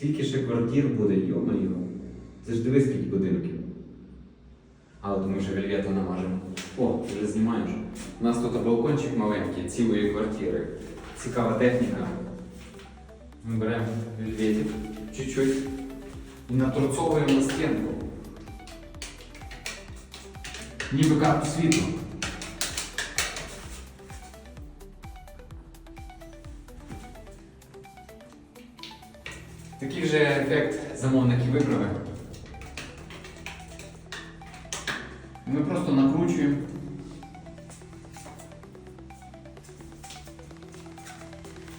Скільки ще квартир буде, йо-моє. Це ж дивись, скільки будинків. Але думаю, що вельвета намажемо. О, вже знімаєш. У нас тут балкончик маленький, цілої квартири. Цікава техніка. Ми беремо вельветик чуть-чуть і наторцовуємо на стінку. Ніби карту світу. Такий же ефект замовник і вибрали. Ми просто накручуємо.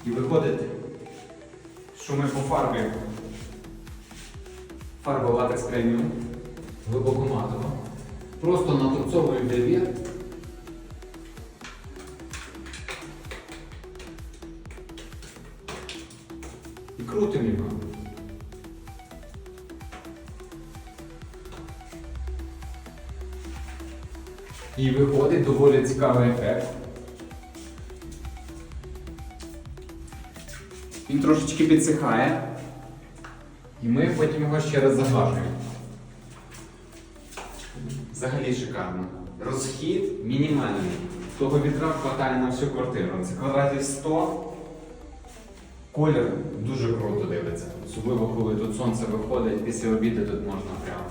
І виходить, що ми по фарбі фарба латекс преміум, глибоко матова. Просто наторцовуємо вельвет. І крутимо його. І виходить доволі цікавий ефект. Він трошечки підсихає. І ми потім його ще раз заглажуємо. Взагалі шикарно. Розхід мінімальний. Того вітра хватає на всю квартиру. Це квадратів 100. Колір дуже круто дивиться. Особливо, коли тут сонце виходить, після обіду тут можна прямо